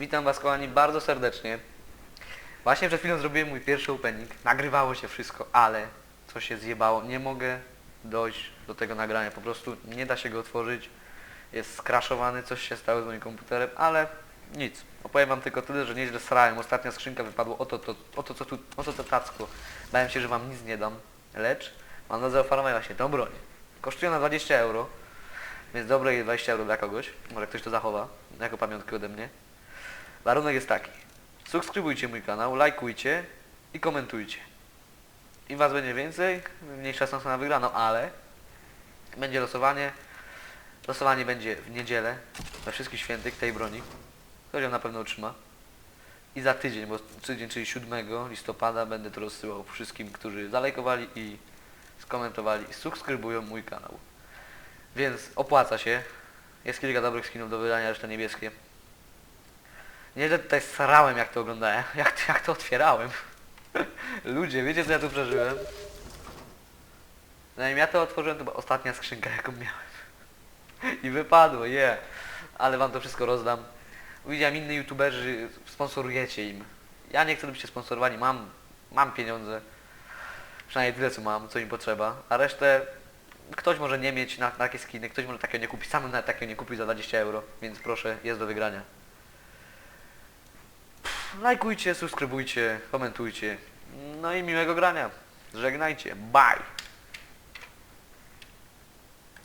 Witam Was kochani bardzo serdecznie. Właśnie przed chwilą zrobiłem mój pierwszy opening. Nagrywało się wszystko, ale coś się zjebało. Nie mogę dojść do tego nagrania. Po prostu nie da się go otworzyć. Jest skraszowany, coś się stało z moim komputerem, ale nic. Opowiem Wam tylko tyle, że nieźle srałem. Ostatnia skrzynka wypadła oto, to, oto co tu, oto to tacko. Bałem się, że Wam nic nie dam, lecz mam na zaoferować właśnie tą broń. Kosztuje na 20 euro. Więc dobre jest 20 euro dla kogoś. Może ktoś to zachowa jako pamiątkę ode mnie. Warunek jest taki. Subskrybujcie mój kanał, lajkujcie i komentujcie. Im was będzie więcej, mniejsza szansa na wygraną, ale będzie losowanie. Losowanie będzie w niedzielę, we wszystkich świętych tej broni. Ktoś ją na pewno otrzyma. I za tydzień, bo tydzień, czyli 7 listopada będę to rozsyłał wszystkim, którzy zalajkowali i skomentowali i subskrybują mój kanał. Więc opłaca się. Jest kilka dobrych skinów do wydania, reszta niebieskie. Nieźle tutaj starałem jak to oglądałem, jak, to- jak to otwierałem. Ludzie, wiecie co ja tu przeżyłem? Zanim ja to otworzyłem, to była ostatnia skrzynka jaką miałem. I wypadło, je. Ale wam to wszystko rozdam. Widziałem innych youtuberzy, sponsorujecie im. Ja nie chcę, żebyście sponsorowani, mam, mam pieniądze. Przynajmniej tyle co mam, co im potrzeba. A resztę ktoś może nie mieć na, na takie skiny, ktoś może takiego nie kupić, sam nawet takiego nie kupił za 20 euro, więc proszę, jest do wygrania. Lajkujcie, subskrybujcie, komentujcie. No i miłego grania. Żegnajcie. Bye.